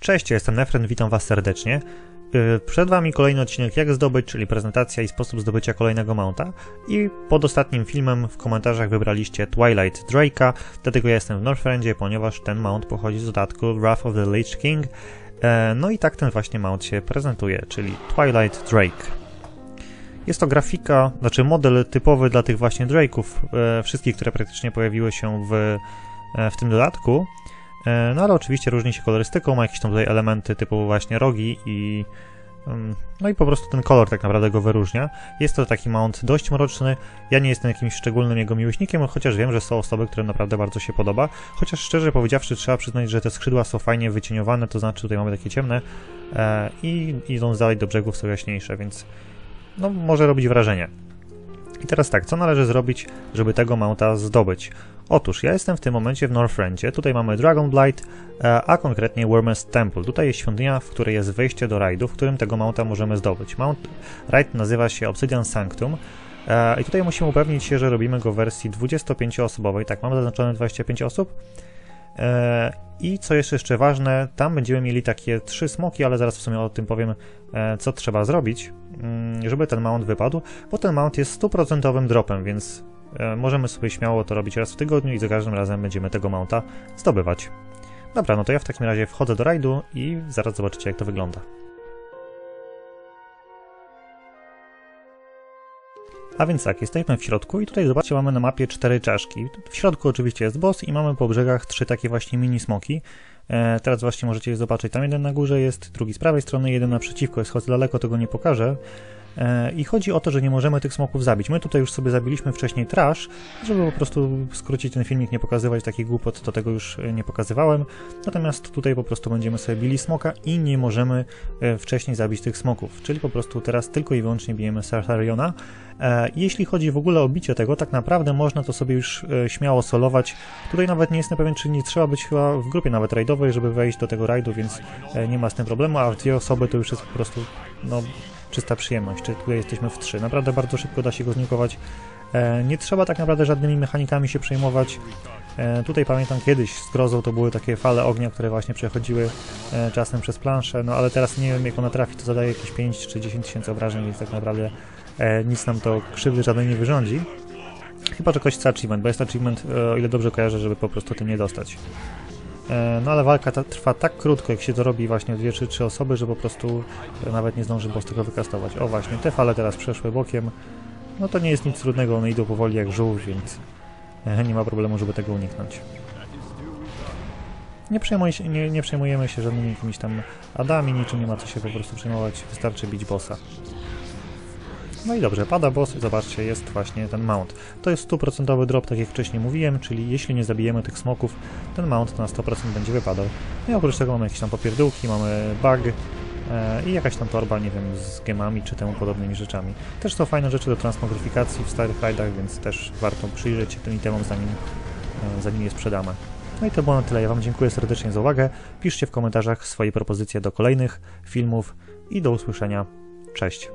Cześć, ja jestem Nefren, witam Was serdecznie. Yy, Przed Wami kolejny odcinek jak zdobyć, czyli prezentacja i sposób zdobycia kolejnego mounta. I pod ostatnim filmem w komentarzach wybraliście Twilight Drake'a, dlatego ja jestem w Northrendzie, ponieważ ten mount pochodzi z dodatku Wrath of the Lich King. E, No i tak ten właśnie mount się prezentuje, czyli Twilight Drake. Jest to grafika, znaczy model typowy dla tych właśnie Drake'ów, e, wszystkich, które praktycznie pojawiły się w, e, w tym dodatku. E, No ale oczywiście różni się kolorystyką, ma jakieś tam tutaj elementy typu właśnie rogi i mm, no i po prostu ten kolor tak naprawdę go wyróżnia. Jest to taki mount dość mroczny. Ja nie jestem jakimś szczególnym jego miłośnikiem, chociaż wiem, że są osoby, którym naprawdę bardzo się podoba. Chociaż szczerze powiedziawszy, trzeba przyznać, że te skrzydła są fajnie wycieniowane, to znaczy tutaj mamy takie ciemne e, i idąc dalej do brzegów są jaśniejsze, więc no może robić wrażenie. I teraz tak, co należy zrobić, żeby tego mounta zdobyć? Otóż ja jestem w tym momencie w Northrendzie, tutaj mamy Dragonblight, e, a konkretnie Wormest Temple. Tutaj jest świątynia, w której jest wejście do rajdu, w którym tego mounta możemy zdobyć. Mount raid nazywa się Obsidian Sanctum e, i tutaj musimy upewnić się, że robimy go w wersji 25-osobowej. Tak, mamy zaznaczone 25 osób. E, I co jeszcze jeszcze ważne, tam będziemy mieli takie trzy smoki, ale zaraz w sumie o tym powiem, co trzeba zrobić, mm, żeby ten mount wypadł, bo ten mount jest stuprocentowym dropem, więc możemy sobie śmiało to robić raz w tygodniu i za każdym razem będziemy tego mounta zdobywać. Dobra, no to ja w takim razie wchodzę do rajdu i zaraz zobaczycie jak to wygląda. A więc tak, jesteśmy w środku i tutaj zobaczcie, mamy na mapie cztery czaszki. W środku oczywiście jest boss i mamy po brzegach trzy takie właśnie mini smoki. E, teraz właśnie możecie je zobaczyć. Tam jeden na górze jest, drugi z prawej strony, jeden naprzeciwko jest, choć daleko tego nie pokażę. E, I chodzi o to, że nie możemy tych smoków zabić. My tutaj już sobie zabiliśmy wcześniej trash, żeby po prostu skrócić ten filmik, nie pokazywać takich głupot, to tego już e, nie pokazywałem. Natomiast tutaj po prostu będziemy sobie bili smoka i nie możemy wcześniej zabić tych smoków. Czyli po prostu teraz tylko i wyłącznie bijemy Sarthariona. E, Jeśli chodzi w ogóle o bicie tego, tak naprawdę można to sobie już śmiało solować. Tutaj nawet nie jestem pewien, czy nie trzeba być chyba w grupie nawet rajdowej, żeby wejść do tego rajdu, więc e, nie ma z tym problemu, a w dwie osoby to już jest po prostu no, czysta przyjemność. Czy tutaj jesteśmy w trzy. Naprawdę bardzo szybko da się go znikować. E, Nie trzeba tak naprawdę żadnymi mechanikami się przejmować. E, Tutaj pamiętam kiedyś z grozą to były takie fale ognia, które właśnie przechodziły czasem przez planszę, no ale teraz nie wiem jak ona trafi, to zadaje jakieś 5 czy 10 tysięcy obrażeń, więc tak naprawdę nic nam to krzywdy żadnej nie wyrządzi. Chyba, że ktoś achievement, bo jest achievement, o ile dobrze kojarzę, żeby po prostu tym nie dostać. E, No ale walka ta trwa tak krótko, jak się to robi właśnie dwie czy trzy osoby, że po prostu e, nawet nie zdąży boss tego wykastować. O właśnie, te fale teraz przeszły bokiem. No to nie jest nic trudnego, one idą powoli jak żółw, więc e, nie ma problemu, żeby tego uniknąć. Nie, przejmuj się, nie, nie przejmujemy się żadnymi jakimiś tam adami, niczym nie ma co się po prostu przejmować, wystarczy bić bossa. No i dobrze, pada boss, zobaczcie, jest właśnie ten mount. To jest stuprocentowy drop, tak jak wcześniej mówiłem, czyli jeśli nie zabijemy tych smoków, ten mount na 100% będzie wypadał. No i oprócz tego mamy jakieś tam popierdółki, mamy bug e, i jakaś tam torba, nie wiem, z gemami czy temu podobnymi rzeczami. Też są fajne rzeczy do transmogryfikacji w starych rajdach, więc też warto przyjrzeć się tym itemom zanim, e, zanim je sprzedamy. No i to było na tyle. Ja Wam dziękuję serdecznie za uwagę. Piszcie w komentarzach swoje propozycje do kolejnych filmów i do usłyszenia. Cześć!